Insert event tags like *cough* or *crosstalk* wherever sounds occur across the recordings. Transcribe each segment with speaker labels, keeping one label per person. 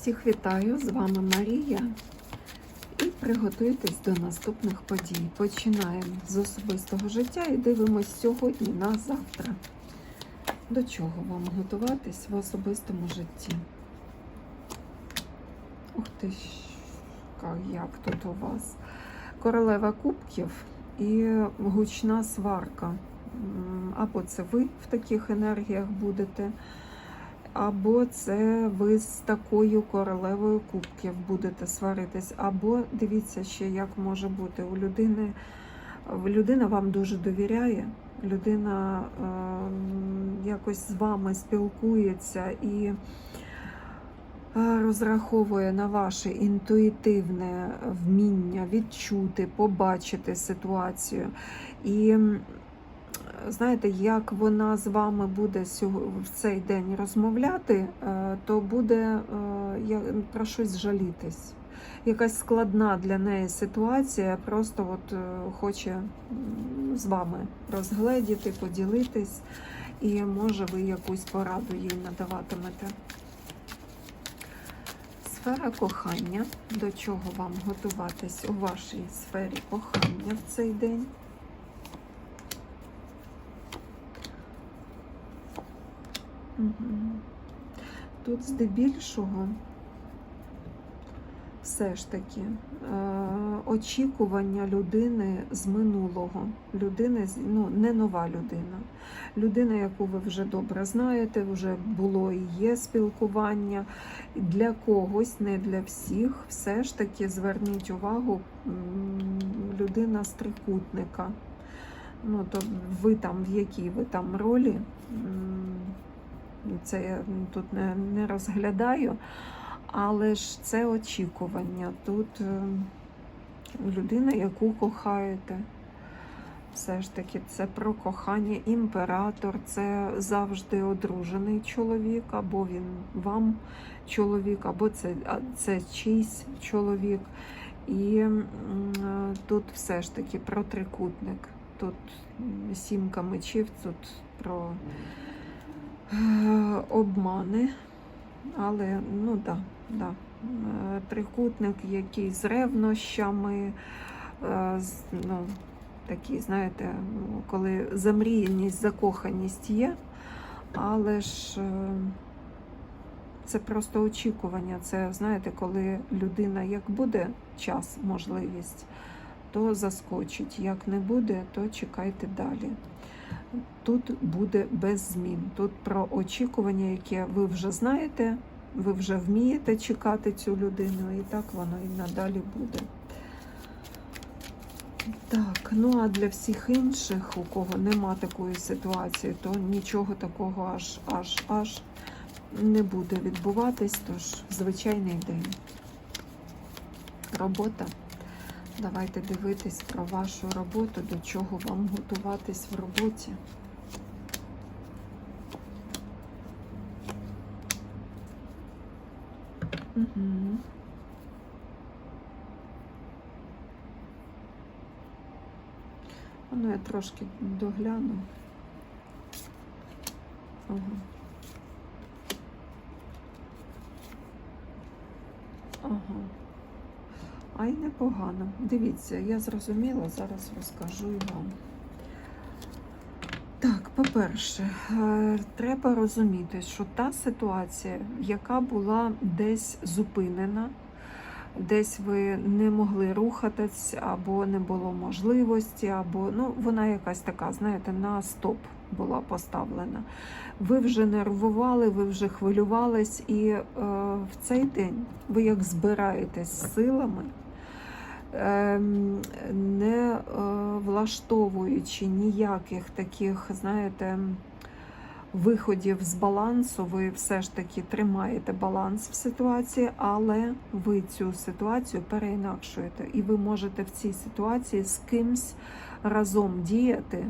Speaker 1: Всіх вітаю! З вами Марія. І приготуйтесь до наступних подій. Починаємо з особистого життя і дивимось сьогодні на завтра. До чого вам готуватись в особистому житті? Ух ти, як тут у вас? Королева кубків і гучна сварка. Або це ви в таких енергіях будете, або це ви з такою королевою кубків будете сваритись, або дивіться ще, як може бути у людини. Людина вам дуже довіряє, людина е, якось з вами спілкується і е, розраховує на ваше інтуїтивне вміння відчути, побачити ситуацію. І знаєте, як вона з вами буде в цей день розмовляти, е, то буде е, про щось жалітись. Якась складна для неї ситуація, просто от е, хоче з вами розгледіти, поділитись, і може ви якусь пораду їй надаватимете. Сфера кохання. До чого вам готуватись у вашій сфері кохання в цей день? Тут здебільшого все ж таки е, очікування людини з минулого. Людини, ну, не нова людина. Людина, яку ви вже добре знаєте, вже було і є спілкування. Для когось, не для всіх, все ж таки зверніть увагу, людина з трикутника. Ну, то ви там, в якій ви там ролі, це я тут не, не розглядаю, але ж це очікування. Тут е, людина, яку кохаєте. Все ж таки, це про кохання. Імператор це завжди одружений чоловік, або він вам чоловік, або це, це чийсь чоловік. І е, тут все ж таки про трикутник. Тут сімка мечів, тут про обмани. Але ну да, да. Е, Трикутник, який з ревнощами, е, ну, такий, знаєте, ну, коли замріяність, закоханість є, але ж е, це просто очікування. Це, знаєте, коли людина як буде час, можливість, то заскочить. Як не буде, то чекайте далі. Тут буде без змін. Тут про очікування, яке ви вже знаєте, ви вже вмієте чекати цю людину, і так воно і надалі буде. Так, ну а для всіх інших, у кого нема такої ситуації, то нічого такого аж аж аж не буде відбуватись, тож звичайний день. Робота. Давайте дивитись про вашу роботу, до чого вам готуватись в роботі. Угу. Ну, я трошки догляну. Ага. Ага. Ай, непогано. Дивіться, я зрозуміла, зараз розкажу і вам. Так, по-перше, е, треба розуміти, що та ситуація, яка була десь зупинена, десь ви не могли рухатись, або не було можливості, або ну, вона якась така, знаєте, на стоп була поставлена. Ви вже нервували, ви вже хвилювались, і е, в цей день ви як збираєтесь з силами, не е, влаштовуючи ніяких таких, знаєте, виходів з балансу, ви все ж таки тримаєте баланс в ситуації, але ви цю ситуацію переінакшуєте. І ви можете в цій ситуації з кимсь разом діяти.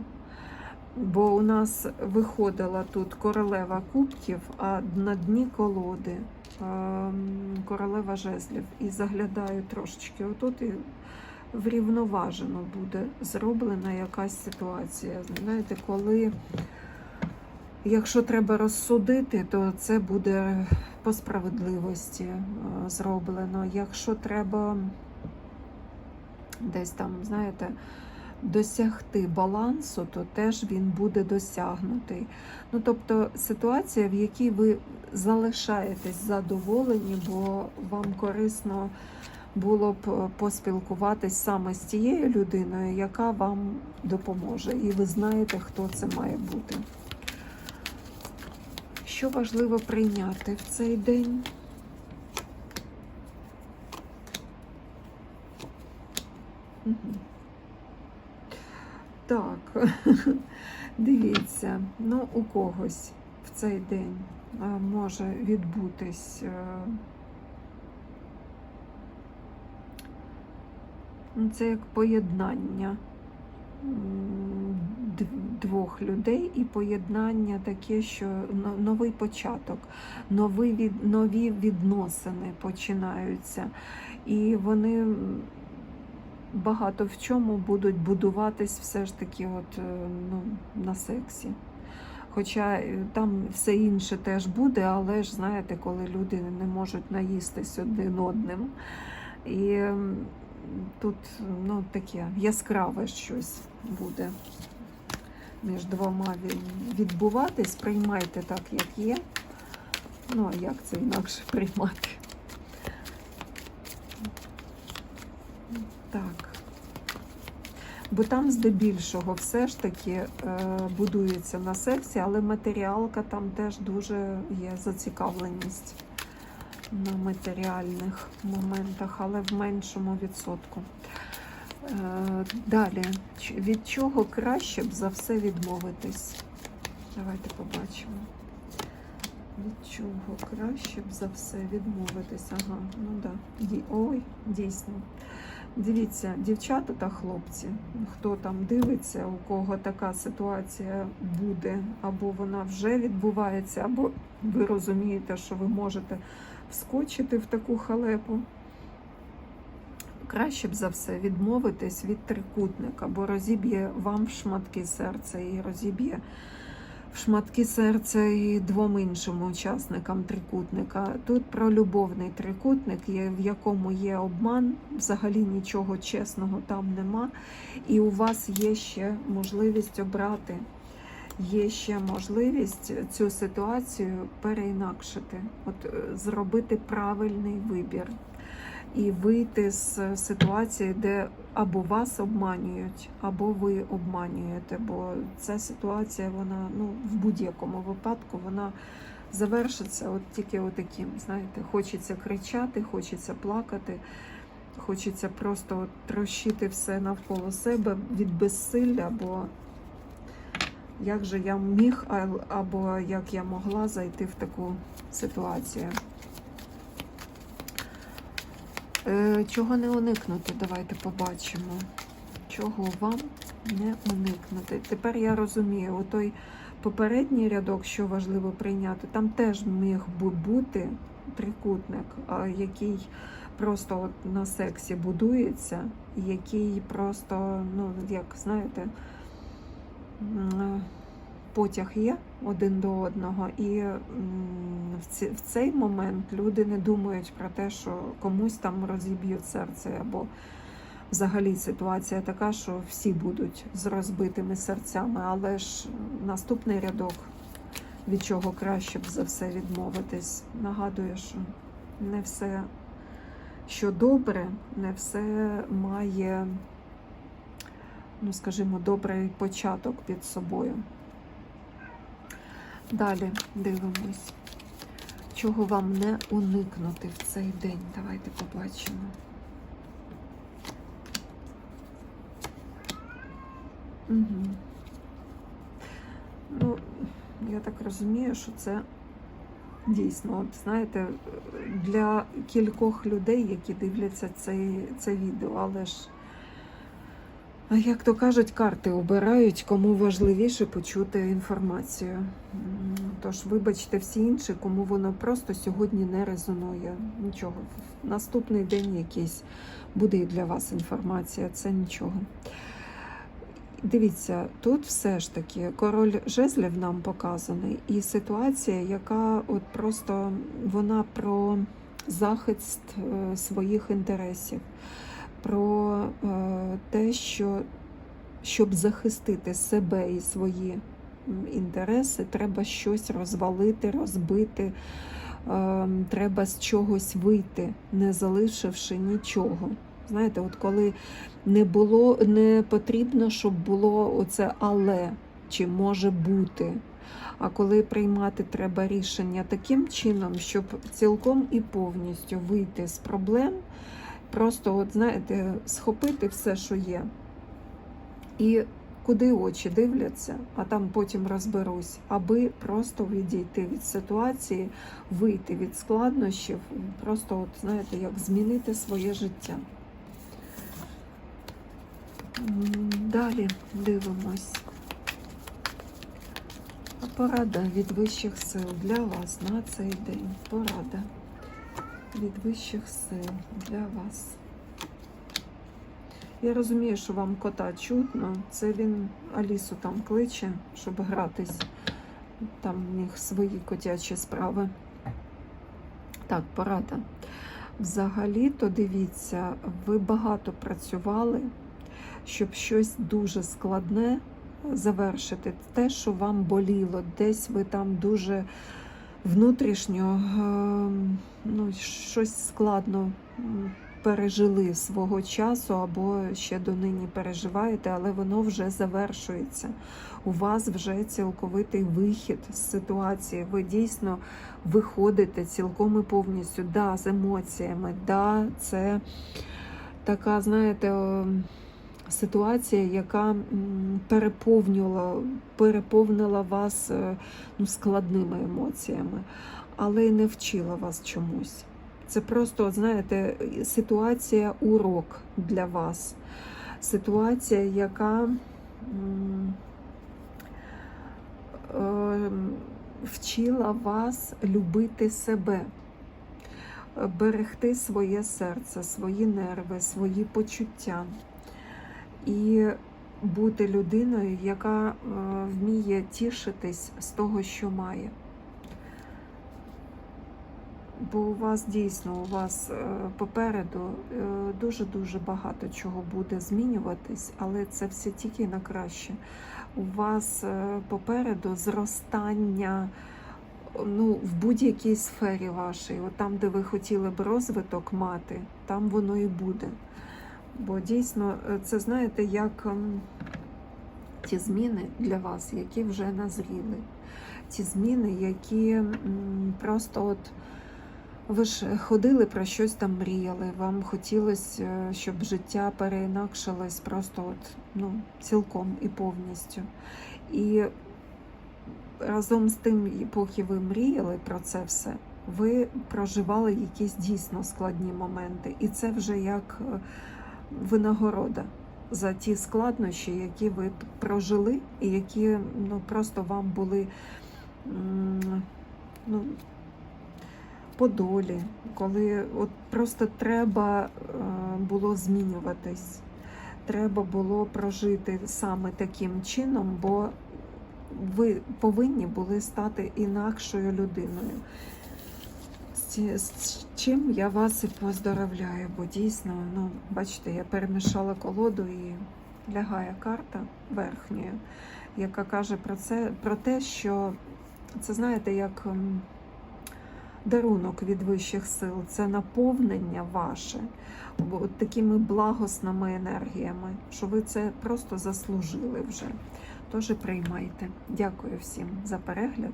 Speaker 1: Бо у нас виходила тут королева кубків, а на дні колоди ем, королева жезлів. І заглядаю трошечки отут і врівноважено буде зроблена якась ситуація. Знаєте, коли Якщо треба розсудити, то це буде по справедливості е, зроблено. Якщо треба десь там, знаєте, досягти балансу, то теж він буде досягнутий. Ну, тобто ситуація, в якій ви залишаєтесь задоволені, бо вам корисно було б поспілкуватись саме з тією людиною, яка вам допоможе. І ви знаєте, хто це має бути. Що важливо прийняти в цей день? Мгм. Так, *laughs* дивіться, ну у когось в цей день може відбутись. е, ну, Це як поєднання двох людей і поєднання таке, що новий початок, нові, від, нові відносини починаються. І вони багато в чому будуть будуватись все ж таки от, е, ну, на сексі. Хоча е, там все інше теж буде, але ж знаєте, коли люди не можуть наїстись один одним. І тут ну, таке яскраве щось буде між двома відбуватись. Приймайте так, як є. Ну, а як це інакше приймати? Так. Бо там здебільшого все ж таки е, будується на сексі, але матеріалка там теж дуже є зацікавленість на матеріальних моментах, але в меншому відсотку. Е, далі, від чого краще б за все відмовитись? Давайте побачимо. Від чого краще б за все відмовитись? Ага, ну да. Ой, дійсно. Дивіться, дівчата та хлопці, хто там дивиться, у кого така ситуація буде, або вона вже відбувається, або ви розумієте, що ви можете вскочити в таку халепу. Краще б за все відмовитись від трикутника, бо розіб'є вам в шматки серця і розіб'є в шматки серця і двом іншим учасникам трикутника. Тут про любовний трикутник, в якому є обман, взагалі нічого чесного там нема. І у вас є ще можливість обрати. Є ще можливість цю ситуацію переінакшити, от е, зробити правильний вибір і вийти з ситуації, де або вас обманюють, або ви обманюєте. Бо ця ситуація, вона ну в будь-якому випадку вона завершиться от тільки отаким. Знаєте, хочеться кричати, хочеться плакати. Хочеться просто трощити все навколо себе від безсилля, бо як же я міг або як я могла зайти в таку ситуацію. Е, Чого не уникнути? Давайте побачимо. Чого вам не уникнути? Тепер я розумію, у той попередній рядок, що важливо прийняти, там теж міг би бути трикутник, який просто от на сексі будується, який просто, ну, як знаєте, потяг є один до одного, і в цей момент люди не думають про те, що комусь там розіб'ють серце, або взагалі ситуація така, що всі будуть з розбитими серцями, але ж наступний рядок, від чого краще б за все відмовитись, нагадує, що не все, що добре, не все має, ну скажімо, добрий початок під собою. Далі дивимось, чого вам не уникнути в цей день. Давайте побачимо. Угу. Ну, я так розумію, що це дійсно, от знаєте, для кількох людей, які дивляться цей, це відео, але ж. Як то кажуть, карти обирають, кому важливіше почути інформацію. Тож, вибачте, всі інші, кому воно просто сьогодні не резонує. Нічого. Наступний день якийсь буде і для вас інформація, це нічого. Дивіться, тут все ж таки король жезлів нам показаний, і ситуація, яка от просто вона про захист е, своїх інтересів, про е, те, що щоб захистити себе і свої інтереси, треба щось розвалити, розбити, е, треба з чогось вийти, не залишивши нічого. Знаєте, от коли не було, не потрібно, щоб було оце але чи може бути. А коли приймати треба рішення таким чином, щоб цілком і повністю вийти з проблем, просто, от знаєте, схопити все, що є, і куди очі дивляться, а там потім розберусь, аби просто відійти від ситуації, вийти від складнощів, просто, от знаєте, як змінити своє життя. Далі дивимось. Порада від вищих сил для вас на цей день. Порада від вищих сил для вас. Я розумію, що вам кота чутно. Це він Алісу там кличе, щоб гратись. Там в них свої котячі справи. Так, порада. Взагалі-то дивіться, ви багато працювали, щоб щось дуже складне завершити. Те, що вам боліло, десь ви там дуже внутрішньо е, ну, щось складно пережили свого часу або ще донині переживаєте, але воно вже завершується. У вас вже цілковитий вихід з ситуації. Ви дійсно виходите цілком і повністю, да, з емоціями, да, це така, знаєте, ситуація, яка переповнювала, переповнила вас е, ну, складними емоціями, але й не вчила вас чомусь. Це просто, знаєте, ситуація урок для вас. Ситуація, яка е, вчила вас любити себе, берегти своє серце, свої нерви, свої почуття і бути людиною, яка е, вміє тішитись з того, що має. Бо у вас дійсно, у вас е, попереду е, дуже-дуже багато чого буде змінюватись, але це все тільки на краще. У вас е, попереду зростання ну, в будь-якій сфері вашій, от там, де ви хотіли б розвиток мати, там воно і буде. Бо дійсно, це знаєте, як ем, ті зміни для вас, які вже назріли. Ті зміни, які просто от ви ж ходили про щось там мріяли, вам хотілося, е, щоб життя переінакшилось просто от, ну, цілком і повністю. І разом з тим, поки ви мріяли про це все, ви проживали якісь дійсно складні моменти. І це вже як е, винагорода за ті складнощі, які ви прожили, і які ну, просто вам були ну, по долі, коли от просто треба е, було змінюватись. Треба було прожити саме таким чином, бо ви повинні були стати інакшою людиною. З чим я вас і поздоровляю, бо дійсно, ну, бачите, я перемішала колоду і лягає карта верхньою, яка каже про це, про те, що це знаєте, як дарунок від вищих сил, це наповнення ваше такими благосними енергіями, що ви це просто заслужили вже. Тож приймайте. Дякую всім за перегляд.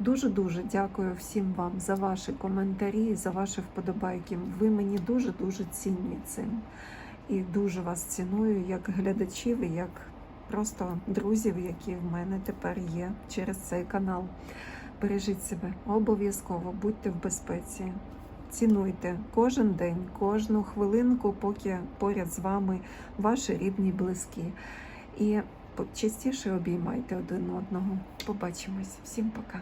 Speaker 1: Дуже-дуже дякую всім вам за ваші коментарі, за ваші вподобайки. Ви мені дуже-дуже цінні цим. І дуже вас ціную як глядачів і як просто друзів, які в мене тепер є через цей канал. Бережіть себе обов'язково, будьте в безпеці. Цінуйте кожен день, кожну хвилинку, поки поряд з вами ваші рідні, близькі. І частіше обіймайте один одного. Побачимось. Всім пока.